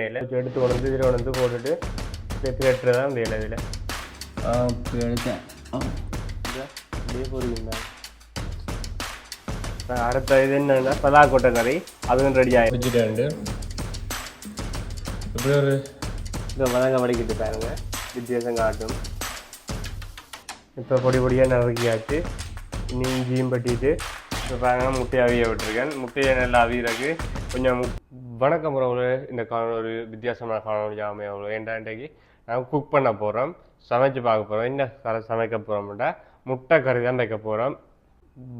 வேலை எடுத்து கொண்டு இதில் கொண்டு வந்து போட்டுட்டு இதை பிரட்டுறது தான் வேலை இதில். எடுத்தேன். அப்படியே அடுத்த இது என்னன்னா பலாக்கொட்டை கறி அதுவும் ரெடி பிடிச்சிட்டு இப்படி ஒரு இந்த வதங்க வடிக்கிட்டு பாருங்க. வித்தியாசம் காட்டும். இப்போ பொடி பொடியாக நறுக்கியாச்சு. இனி இஞ்சியும் பட்டிட்டு இப்போ பாருங்க முட்டையை அவிய விட்டுருக்கேன். முட்டையை நல்லா அவியறதுக்கு கொஞ்சம் வணக்கம் உறவுல இந்த காணொலி வித்தியாசமான காணொலி அமைய ஏன்டா இன்றைக்கு நாங்கள் குக் பண்ண போகிறோம் சமைச்சு பார்க்க போகிறோம் என்ன கரை சமைக்க போகிறோம்டா முட்டை கறி தான் வைக்க போகிறோம்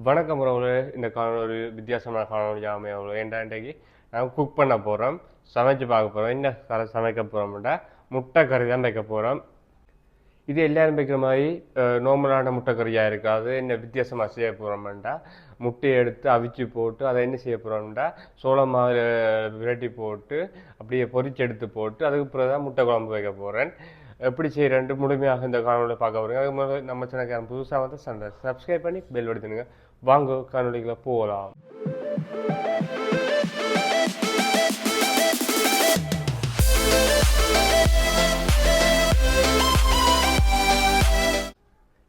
வணக்கம் உறவுல இந்த காணொலி வித்தியாசமான காணொலி அமைய ஏன்டா இன்றைக்கு நாங்கள் குக் பண்ண போகிறோம் சமைச்சு பார்க்க போகிறோம் என்ன கரை சமைக்க போகிறோம்டா முட்டை கறி தான் வைக்க போகிறோம் இது எல்லாரும் வைக்கிற மாதிரி நார்மலான முட்டைக்கறியாக இருக்காது. என்ன வித்தியாசமாக செய்ய போகிறோம்டா முட்டையை எடுத்து அவிச்சு போட்டு அதை என்ன செய்ய போகிறோம்டா சோளம் மாவு விரட்டி போட்டு அப்படியே பொரிச்சு எடுத்து போட்டு அதுக்கு பிறகு தான் முட்டை குழம்பு வைக்க போகிறேன் எப்படி செய்கிறேன்ட்டு முழுமையாக இந்த காணொலியில் பார்க்க போகிறேன் அதுக்கு முதல்ல நம்ம சேனலுக்கு புதுசாக வந்து சண்டை சப்ஸ்கிரைப் பண்ணி பெல் எடுத்துனுங்க வாங்க. காணொலிகளை போகலாம்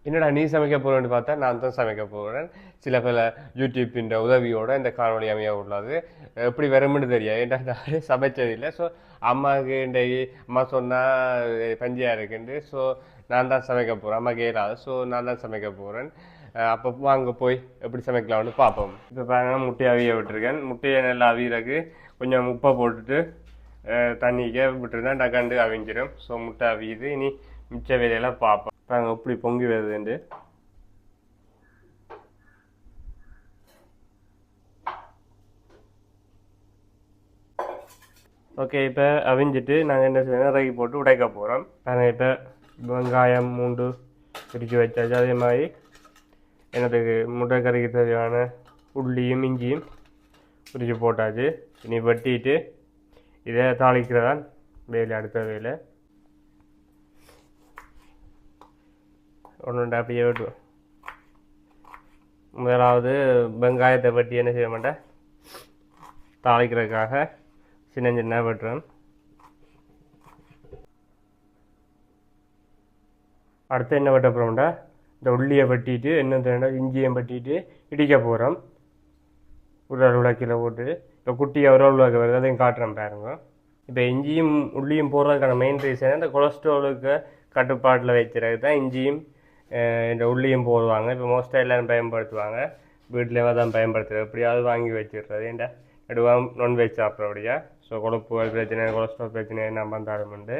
என்னடா நீ சமைக்க போறேன்னு பார்த்தா நான் தான் சமைக்க போகிறேன் சில பல யூடியூப்பின் உதவியோட இந்த காணொலி அமைய உள்ளது. எப்படி வரும்னு தெரியாது. ஏன்டா நான் சமைச்சதில்லை ஸோ அம்மாவுக்கு இந்த அம்மா சொன்னால் பஞ்சியாக இருக்குண்டு ஸோ நான் தான் சமைக்க போகிறேன் அம்மா கேளாது ஸோ நான் தான் சமைக்க போகிறேன் அப்போ வாங்க போய் எப்படி சமைக்கலாம்னு பார்ப்போம். இப்போ பாருங்க முட்டையை அவிய விட்டுருக்கேன். முட்டையை நல்லா அவியறக்கு கொஞ்சம் உப்பை போட்டுட்டு அஹ், தண்ணிக்க விட்டுருந்தேன் டக்காண்டு அவிஞ்சிடும் ஸோ முட்டை அவியுது. இனி மிச்ச வேலையெல்லாம் பார்ப்போம். நாங்கள் எப்படி பொங்கி வருதுண்டு ஓகே இப்போ அவிஞ்சிட்டு நாங்கள் என்ன செய்யணும்? இறக்கி போட்டு உடைக்க போகிறோம் நாங்கள் இப்போ வெங்காயம் மூண்டு பிரித்து வச்சாச்சு. அதே மாதிரி எனக்கு முட்டை கறிக்கு தேவையான உள்ளியும் இஞ்சியும் பிரித்து போட்டாச்சு. இனி வெட்டிட்டு இதை தாளிக்கிறதான் வேலை அடுத்த வேலை ஒன்று அப்படியே வெட்டுவோம் முதலாவது வெங்காயத்தை வெட்டி என்ன செய்ய மாட்டேன்? தாளிக்கிறதுக்காக சின்ன சின்ன வெட்டுறேன்? அடுத்து என்ன வெட்ட போகிறோம்டா இந்த உள்ளியை வெட்டிட்டு என்ன தேவைன்னா இஞ்சியை வெட்டிட்டு இடிக்க போகிறோம் உருள் உலக்கில் போட்டு இப்போ குட்டி உருள் உலக்க வருது அதையும் காட்டுறேன் பாருங்க. இப்போ இஞ்சியும் உள்ளியும் போடுறதுக்கான மெயின் ரீசன் இந்த கொலஸ்ட்ராலுக்கு கட்டுப்பாட்டில் வைக்கிறது தான் இஞ்சியும் இந்த உள்ளியும் போடுவாங்க. இப்போ மோஸ்ட்டாக எல்லாரும் பயன்படுத்துவாங்க. வீட்டிலேயே தான் பயன்படுத்துறது. எப்படியாவது வாங்கி வச்சிடுறது. ஏன்டா நடுவாக நான்வெஜ் சாப்பிட்றபடியா. ஸோ கொழுப்புகள் பிரச்சனை கொலஸ்ட்ரால் பிரச்சனை என்ன வந்தாலும் உண்டு.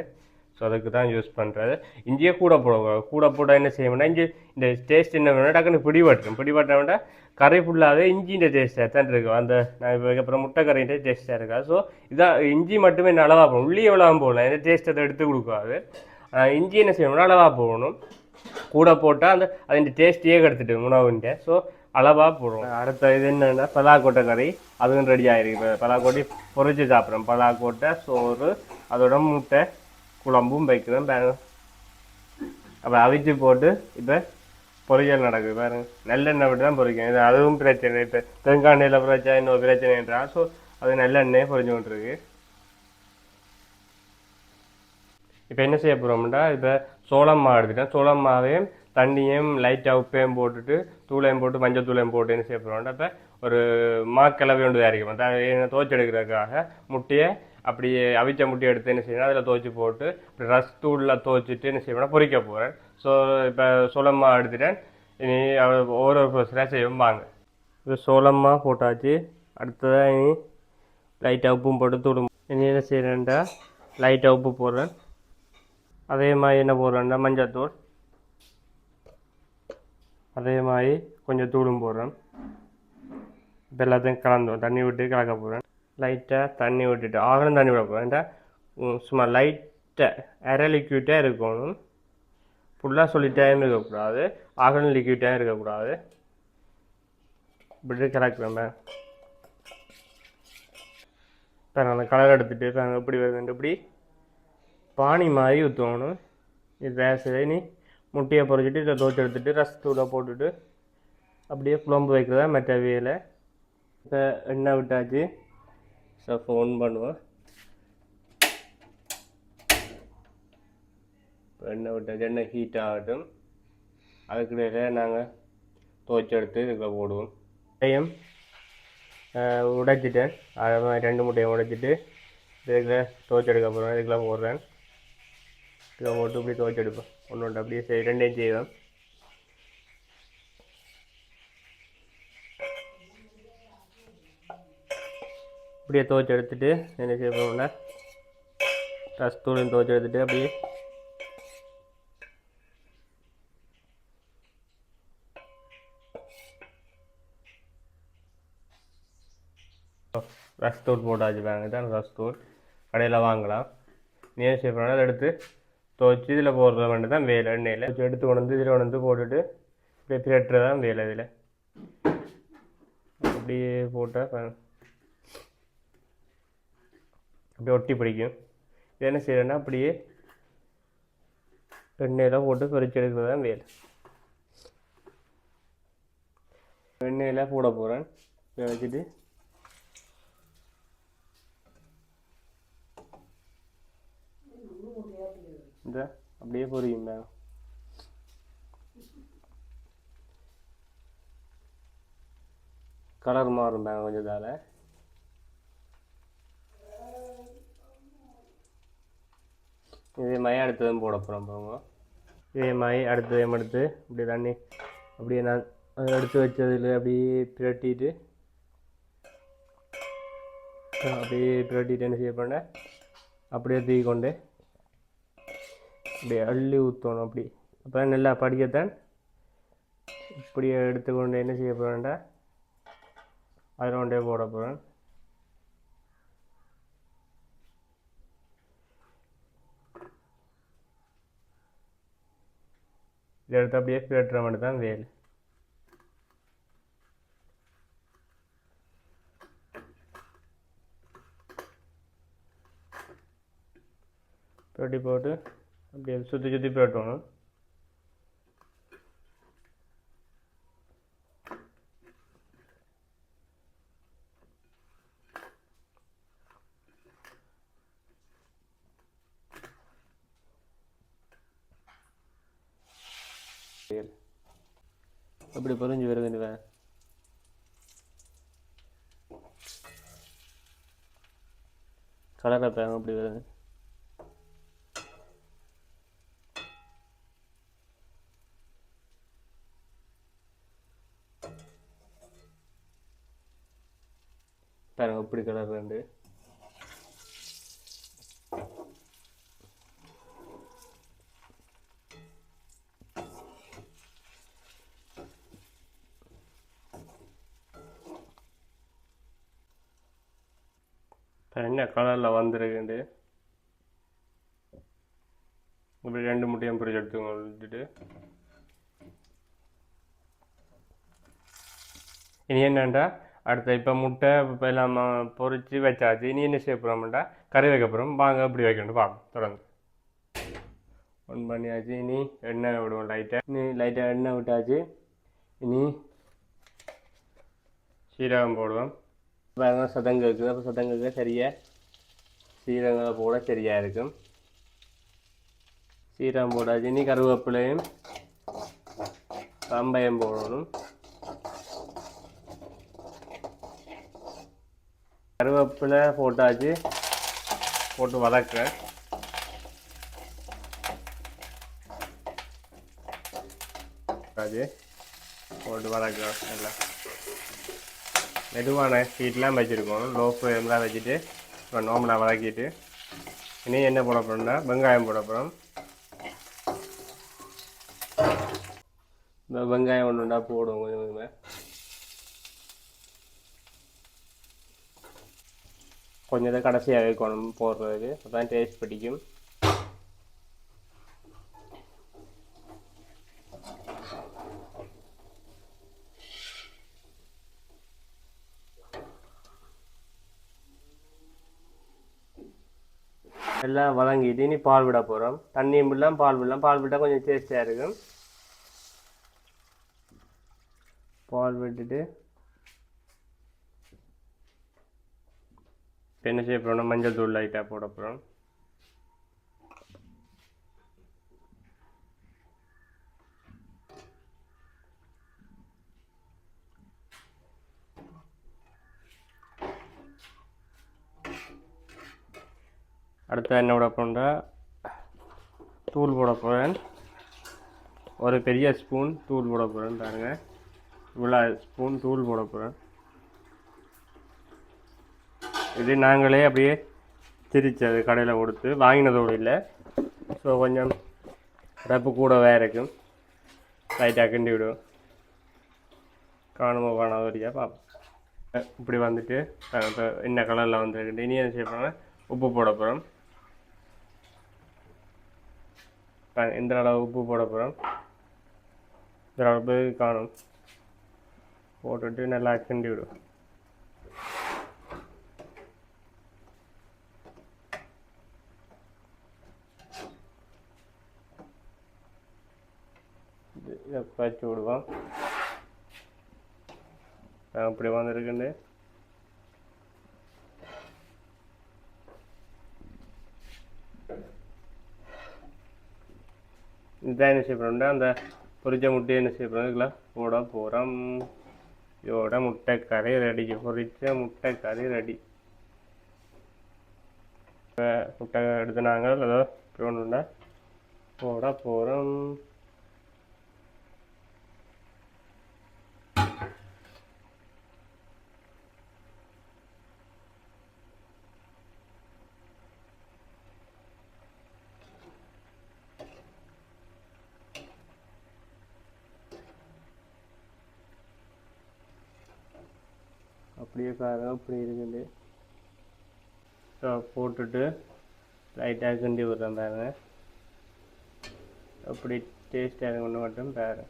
ஸோ அதுக்கு தான் யூஸ் பண்ணுறது இஞ்சியே கூட போடக்கூடாது கூட போட்டால் என்ன செய்யணும்னா இஞ்சி இந்த டேஸ்ட் என்ன வேணும் டக்குன்னு பிடிபட்டுரும். பிடிபட்டோம்னா கறி ஃபுல்லாகவே இஞ்சின்ற டேஸ்ட்டாக தான் இருக்கும். அந்த நான் இப்போ அப்புறம் முட்டை கறின்ற டேஸ்ட்டாக இருக்காது. ஸோ இதான் இஞ்சி மட்டுமே அளவாக போகணும் உள்ளி எவ்வளோ போகலாம் எந்த டேஸ்ட் அதை எடுத்து கொடுக்காது. இஞ்சி என்ன செய்யணும்னா அளவாக போகணும் கூட போட்டால் அந்த அதன் டேஸ்டியே கெடுத்துட்டு உணவுன்ட்டு. ஸோ அளவாக போடுவோம் அடுத்த இது என்னென்னா பலாக்கொட்டை கறி. அதுவும் ரெடி ஆகிருக்கு இப்போ பலாக்கொட்டி பொரிச்சு சாப்பிட்றோம். பலாக்கொட்டை சோறு அதோட முட்டை குழம்பும் வைக்கிறோம். பாருங்க அவிச்சு போட்டு இப்போ பொரியல் நடக்குது பாருங்க நல்லெண்ணெய் விட்டு தான் பொரிக்கணும் இது அதுவும் பிரச்சனை. இப்போ தேங்காய் பிரச்சனை இன்னொரு பிரச்சனைன்றால் ஸோ அது நல்லெண்ணெய் பொரிஞ்சு கொண்டிருக்கு. இப்போ என்ன செய்ய போகிறோம்னா இப்போ சோளம் மாவு எடுத்துட்டேன். சோளம் மாவையும் தண்ணியும் லைட்டாக உப்பையும் போட்டுட்டு தூளையும் போட்டு மஞ்சள் தூளையும் போட்டு என்ன செய்ய போகிறோம்னா இப்போ ஒரு மாக்கிழவை ஒன்று தயாரிக்கணும் த- துவைச்சு எடுக்கிறதுக்காக முட்டையை அப்படி அவிச்ச முட்டி எடுத்து என்ன செய்யணும் அதில் துவச்சி போட்டு இப்படி ரஸ் தூளில் துவைச்சிட்டு என்ன செய்யணும் பொரிக்க போகிறேன் ஸோ இப்போ சோளம்மா எடுத்துட்டேன். இனி ஒவ்வொரு ப்ரொசராக செய்வோம். வாங்க. இப்போ சோளமாக போட்டாச்சு. அடுத்ததாக இனி லைட்டாக உப்பும் போட்டு தூடும் இனி என்ன செய்கிறேன்டா லைட்டாக உப்பு போடுறேன். அதே மாதிரி என்ன போடுறேன்னா மஞ்சத்தூள் அதே மாதிரி கொஞ்சம் தூளும் போடுறேன். இப்போ எல்லாத்தையும் கலந்துடும் தண்ணி விட்டு கலக்க போகிறேன் லைட்டாக தண்ணி விட்டுட்டு ஆகணும் தண்ணி விட போகிறேன் சும்மா லைட்டாக அரை லிக்விட்டாக இருக்கணும். ஃபுல்லாக சொல்லிட்டாயும் இருக்கக்கூடாது. ஆகணும் லிக்விட்டாக இருக்கக்கூடாது. இப்படி கலக்குறேன் இப்போ நான் கலர் எடுத்துகிட்டு இப்போ எப்படி வருதுன்ட்டு இப்படி. பானி மாதிரி ஊற்றணும் இது வேசதை நீ முட்டையை பொறிச்சிட்டு இதை தோச்சு எடுத்துட்டு ரசத்தூளை போட்டுட்டு அப்படியே குழம்பு வைக்கிறதா மற்ற வேலை. இப்போ எண்ணெய் விட்டாச்சு. ஸோ ஃபோன் பண்ணுவோம். எண்ணெய் விட்டாச்சு. எண்ணெய் ஹீட் ஆகட்டும். அதுக்கிடையில் நாங்கள் துவைச்சி எடுத்து இதில் போடுவோம். முட்டையும் உடைச்சிட்டேன். ரெண்டு முட்டையும் உடைச்சிட்டு இதில் துவச்செடுக்க போகிறேன் இதுக்கெல்லாம் போடுறேன். இதை போட்டு இப்படி துவைச்சி ஒன்று ஒன்று அப்படியே செய் ரெண்டையும் செய்வேன் இப்படியே துவைச்சி எடுத்துட்டு என்ன செய்வோம்னா ரஸ் ரசத்தூளையும் துவைச்சி எடுத்துட்டு அப்படியே ரசத்தூள் போட்டாச்சு வாங்க தான் ரசத்தூள் கடையில் வாங்கலாம். நீ என்ன செய்ய போனால் அதை எடுத்து துவச்சி இதில் போடுற வேண்டி தான் வேலை எண்ணெயில். துவைச்சி எடுத்து கொண்டு வந்து இதில் கொண்டு வந்து போட்டுட்டு இப்படியே பிரட்டுறது தான் வேலை இதில். அப்படியே போட்டால் அப்படியே ஒட்டி பிடிக்கும். இது என்ன செய்யறேன்னா அப்படியே எண்ணெயில் போட்டு பொரிச்சு எடுக்கிறது தான் வேலை. எண்ணெயில் போட போகிறேன் வச்சுட்டு இந்த அப்படியே பொரியும் மேம் கலர் மாறும் மேம் கொஞ்சம் இதால். இதே மாதிரி அடுத்ததும் போட போகிறோம் போங்க இதே மாதிரி அடுத்ததையும் எடுத்து இப்படி தண்ணி அப்படியே நான் எடுத்து வச்சதில் அப்படியே பிரட்டிட்டு அப்படியே பிரட்டிட்டு என்ன செய்ய பண்ணேன் அப்படியே தூக்கி கொண்டு அப்படியே அள்ளி ஊற்றணும் அப்படி. அப்போ நல்லா படிக்கத்தான் இப்படியே எடுத்துக்கொண்டு என்ன செய்ய போகிறேன்டா அதில் கொண்டே போட போகிறேன் இதை எடுத்து அப்படியே பிரட்டுற மட்டும் தான் வேல். போட்டு அப்படியே சுற்றி சுற்றி போயிட்டோம் சரி அப்படி புரிஞ்சு வருது கலர் வே- அப்படி வருது? பாருங்க இப்படி கலர் ரெண்டு. இப்ப என்ன கலரில் வந்துருக்குண்டு இப்படி ரெண்டு முட்டையும் பிரிச்சு எடுத்து விட்டுட்டு. இனி என்னண்டா? அடுத்து இப்போ முட்டை இப்போ எல்லாம் பொறிச்சு வச்சாச்சு. இனி என்ன செய்ய போகிறோம்டா கறி வைக்க போகிறோம் வாங்க இப்படி வைக்கணும். பார்ப்போம் தொடர்ந்து. ஒன் பண்ணியாச்சு. இனி எண்ணெய் விடுவோம் லைட்டாக இனி லைட்டாக எண்ணெய் விட்டாச்சு. இனி சீரகம் போடுவோம். இப்போ சதங்க இருக்குது அப்போ சதங்க சரியாக சீரகங்களை போட சரியாக இருக்கும். சீரகம் போடாச்சு இனி கருவேப்பிலையும் கம்பயம் போடணும். கருவேப்பிலை போட்டாச்சு. போட்டு வதக்குறேன். போட்டு வதக்குறேன் எல்லாம் மெதுவான ஹீட்லாம் வச்சுருக்கோம். லோ ஃப்ளேம்லாம் வச்சுட்டு இப்போ நோம்பலாக வதக்கிட்டு. இனி என்ன போட போகிறோம்னா வெங்காயம் போட போகிறோம் இந்த வெங்காயம் ஒன்று ஒன்றா போடுவோம் கொஞ்சம் கொஞ்சமாக கொஞ்சம் இதை கடைசியாக வைக்கணும் போடுறதுக்கு அப்பதான் டேஸ்ட் பிடிக்கும் எல்லாம் வதங்கிட்டு இனி பால் விட போகிறோம் தண்ணியும் விடலாம் பால் விடலாம் பால் விட்டால் கொஞ்சம் டேஸ்டியாக இருக்கும் பால் விட்டுட்டு இப்போ என்ன செய்ய போகிறோம்னா மஞ்சள் தூள் லைட்டாக போட போகிறோம் அடுத்து என்ன விட போகிறா தூள் போட போகிறேன் ஒரு பெரிய ஸ்பூன் தூள் போட போகிறேன் பாருங்கள் இவ்வளோ ஸ்பூன் தூள் போட போகிறேன் இது நாங்களே அப்படியே திரிச்சது கடையில் கொடுத்து வாங்கினதோடு இல்லை. ஸோ கொஞ்சம் ரப்பு கூடவே இருக்கும். லைட்டாக கிண்டி விடும் காணுமோ காணாத வரியா பார்ப்போம் இப்படி வந்துட்டு இப்போ என்ன கலரில் வந்துருக்கு இனி என்ன செய்ய போகிறோம்னா உப்பு போட போகிறோம் இந்த அளவு உப்பு போட போகிறோம் இந்த அளவு காணும். போட்டுட்டு நல்லா கிண்டி விடும் இது- இதை விடுவோம். அஹ் இப்படி வந்திருக்குண்டு இதுதான் என்ன செய்ய அந்த பொரிச்ச முட்டையை என்ன செய்ய போகிறோம் இதுக்குள்ள போட போகிறோம் இதோட முட்டை கறி ரெடி பொரிச்ச முட்டை கறி ரெடி இப்போ முட்டை எடுத்து நாங்கள் ஏதோ ஒன்றுண்டா போட போகிறோம் அப்படியே பாருங்கள் அப்படி இருக்குது. ஸோ போட்டுட்டு லைட்டாக கிண்டி விடுறேன் பாருங்க. அப்படி டேஸ்ட்டாக இருக்குன்னு மட்டும் பாரு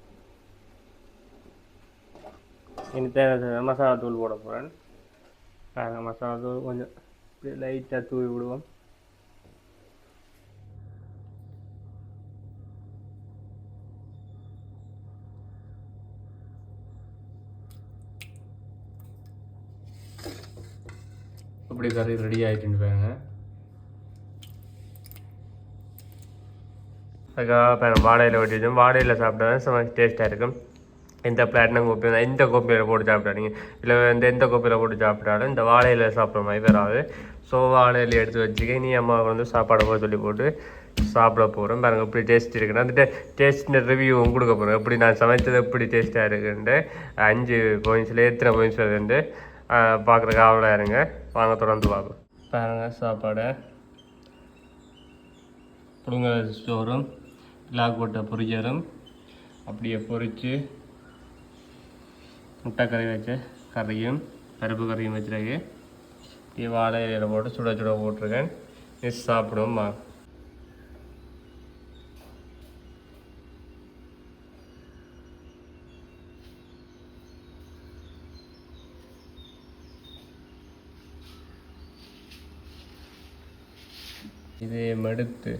இனி தேவை மசாலா தூள் போட போகிறேன் பாருங்கள் மசாலா தூள் கொஞ்சம் லைட்டாக தூவி விடுவோம். அப்படி கறி ரெடி ஆகிட்டுன்னு பாருங்க. அதுக்காக பாருங்க வெட்டி வச்சோம். வாடையில் சாப்பிட்டா தான் செம டேஸ்ட்டாக இருக்கும். எந்த பிளாட்டினம் கோப்பி எந்த கோப்பையில் போட்டு சாப்பிடாதீங்க இல்லை எந்த எந்த கோப்பையில் போட்டு சாப்பிட்டாலும் இந்த வாழையில் சாப்பிட்ற மாதிரி வராது. ஸோ வாழையில் எடுத்து வச்சுக்க நீ அம்மா வந்து சாப்பாடு போக சொல்லி போட்டு சாப்பிட போகிறோம் பாருங்க எப்படி டேஸ்ட் இருக்குன்னு அந்த டேஸ்ட் ரிவ்யூவும் கொடுக்க போகிறோம் எப்படி நான் சமைச்சது எப்படி டேஸ்ட்டாக இருக்குன்ட்டு அஞ்சு பாயிண்ட்ஸில் எத்தனை பாயிண்ட்ஸ் வருதுன்ட்டு பார்க்குறக்கு ஆவலாக இருங்க. வாங்க தொடர்ந்து பார்ப்போம். பாருங்க சாப்பாடை. புடுங்க ஸ்டோரும் லாக் போட்ட பொரிச்சரும் அப்படியே பொரித்து முட்டை கறி வச்ச கறியும் பருப்பு கறியும் வச்சிருக்கு. இப்படியே வாழை இலையில போட்டு சுட சுட போட்டிருக்கேன். மிஸ் சாப்பிடுவோம் வாங்க இதே மடுத்து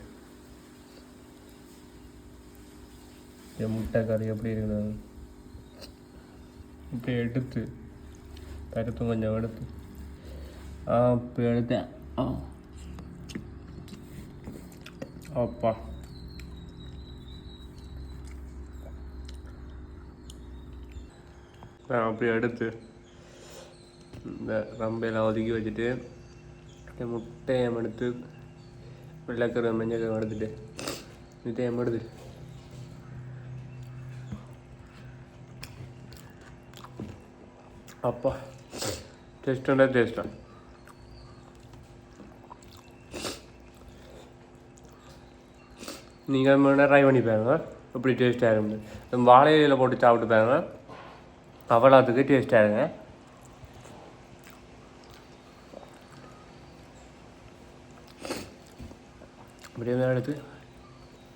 இந்த முட்டை கறி எப்படி இருக்குது இப்படி எடுத்து பருப்பு கொஞ்சம் எடுத்து ஆ இப்போ எடுத்தேன் ஆ அப்பா நான் அப்படி எடுத்து இந்த ரம்பையெல்லாம் ஒதுக்கி வச்சுட்டு இந்த முட்டையை எடுத்து வெள்ளைக்கரு மஞ்சள் எடுத்துட்டு இதையும் எடுத்து அப்பா டேஸ்டாக டேஸ்டா நீங்கள் வேணால் ட்ரை பண்ணி பாருங்க எப்படி டேஸ்ட்டாக இருக்கும் வாழை இலையில் போட்டு சாப்பிட்டு பாருங்க அவ்வளோத்துக்கு டேஸ்ட்டாக இருங்க அப்படியே தான் எடுத்து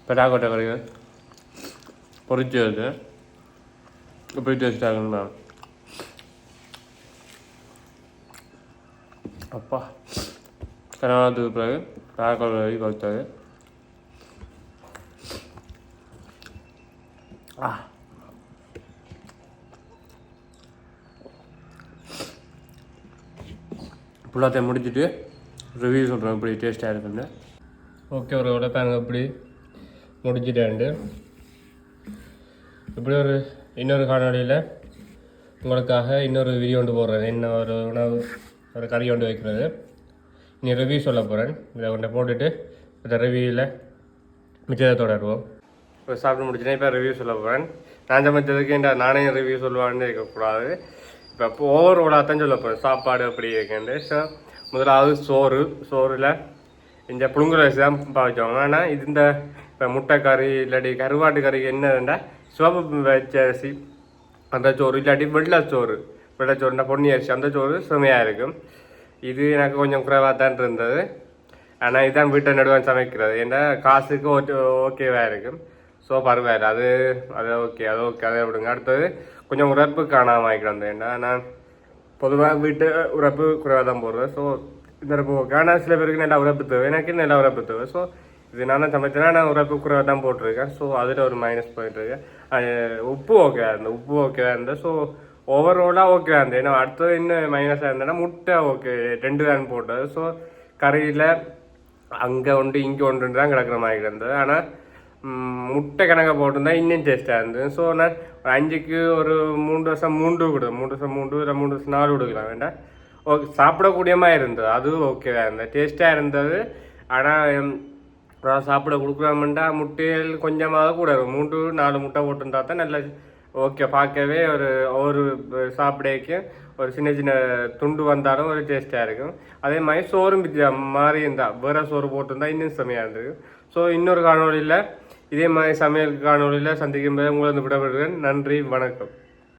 பெட்டாக்கோட்டை கறிகள் பொறிச்சு எடுத்து எப்படி டேஸ்ட்டாக இருக்குன்னு அப்பா கனவாத்துக்கு பிறகு பெட்டாக்கோட்டை கறி கொடுத்தது ஆ ஃபுல்லாத்தையும் முடிச்சுட்டு ரிவ்யூ சொல்கிறேன் இப்படி டேஸ்ட்டாக இருக்குன்னு ஓகே ஒரு உடைப்பாங்க இப்படி. முடிஞ்சிட்டேண்டு. இப்படி ஒரு இன்னொரு காணொலியில் உங்களுக்காக இன்னொரு வீடியோ கொண்டு போடுறேன். என்ன ஒரு உணவு ஒரு கறி கொண்டு வைக்கிறது. நீ ரிவ்யூ சொல்ல போகிறேன் இதை கொண்டு போட்டுட்டு இந்த ரிவ்யூவில் மிச்சத்தை தொடருவோம். இப்போ சாப்பிட்டு முடிச்சுன்னா இப்போ ரிவ்யூ சொல்ல போகிறேன் நான் சமைச்சதுக்கு இந்த நானே ரிவ்யூ சொல்லுவான்னு இருக்கக்கூடாது. இப்போ ஓவரோலாக தான் சொல்ல போகிறேன் சாப்பாடு அப்படி இருக்கேன் ஸோ முதலாவது சோறு. சோறில் இந்த புழுங்குற அரிசி தான் பாவிச்சோம் ஆனால் இது இந்த இப்போ முட்டை கறி இல்லாட்டி கருவாட்டு கறி என்னதுண்டா சிவப்பு வச்ச அரிசி அந்த சோறு இல்லாட்டி வெள்ளை சோறு வெள்ளை சோறுனா பொன்னி அரிசி அந்த சோறு சுமையாக இருக்கும். இது எனக்கு கொஞ்சம் குறைவாக தான் இருந்தது. ஆனால் இதுதான் வீட்டை நடுவான் சமைக்கிறது. ஏன்னா காசுக்கு ஓகேவாக இருக்கும். ஸோ பரவாயில்ல. அது அது ஓகே அது ஓகே அதை விடுங்க. அடுத்தது கொஞ்சம் உறப்பு காணாமல் ஆகிக்கிறது ஏன்னா நான் பொதுவாக வீட்டு உறப்பு குறைவாக தான் போடுறேன் ஸோ இந்த இப்போ ஓகே ஆனால் சில பேருக்கு நல்லா உரப்பு தேவை எனக்கு நல்லா உரப்பு தேவை ஸோ இது நான் சமைச்சேன்னா நான் உரப்பு குறைவாக தான் போட்டிருக்கேன் ஸோ அதில் ஒரு மைனஸ் பாயிண்ட் இருக்கு அது உப்பு ஓகே இருந்தது உப்பு ஓகேவா இருந்தது ஸோ ஓவராலாக ஓகேவா இருந்தது ஏன்னா அடுத்தது இன்னும் மைனஸாக இருந்ததுன்னா முட்டை ஓகே ரெண்டு தான் போட்டது. ஸோ கறியில் அங்கே உண்டு இங்கே ஒன்று தான் கிடக்குற மாதிரி இருந்தது ஆனால் முட்டை கணக்காக போட்டிருந்தா இன்னும் டேஸ்ட்டாக இருந்தது. ஸோ நான் ஒரு அஞ்சுக்கு ஒரு மூணு வருஷம் மூன்று கொடு மூணு வருஷம் மூன்று இல்லை மூணு வருஷம் நாலு கொடுக்கலாம் வேண்டாம். ஓகே சாப்பிடக்கூடிய மாதிரி இருந்தது. அதுவும் ஓகேவாக இருந்தது. டேஸ்ட்டாக இருந்தது. ஆனால் சாப்பிட கொடுக்குறாமண்டா முட்டையில் கொஞ்சமாக கூட இருக்கும். மூன்று நாலு முட்டை போட்டிருந்தா தான் நல்லா ஓகே பார்க்கவே ஒரு ஒரு சாப்பிடக்கும் ஒரு சின்ன சின்ன துண்டு வந்தாலும் ஒரு டேஸ்ட்டாக இருக்கும். அதே மாதிரி சோறும் வித்தியா மாறி இருந்தா வேற சோறு போட்டிருந்தா இன்னும் செமையாக இருந்திருக்கும் ஸோ இன்னொரு காணொலியில் இதே மாதிரி சமையல் காணொலியில் சந்திக்கும் போது உங்களை வந்து விடப்படுகிறேன் நன்றி வணக்கம்.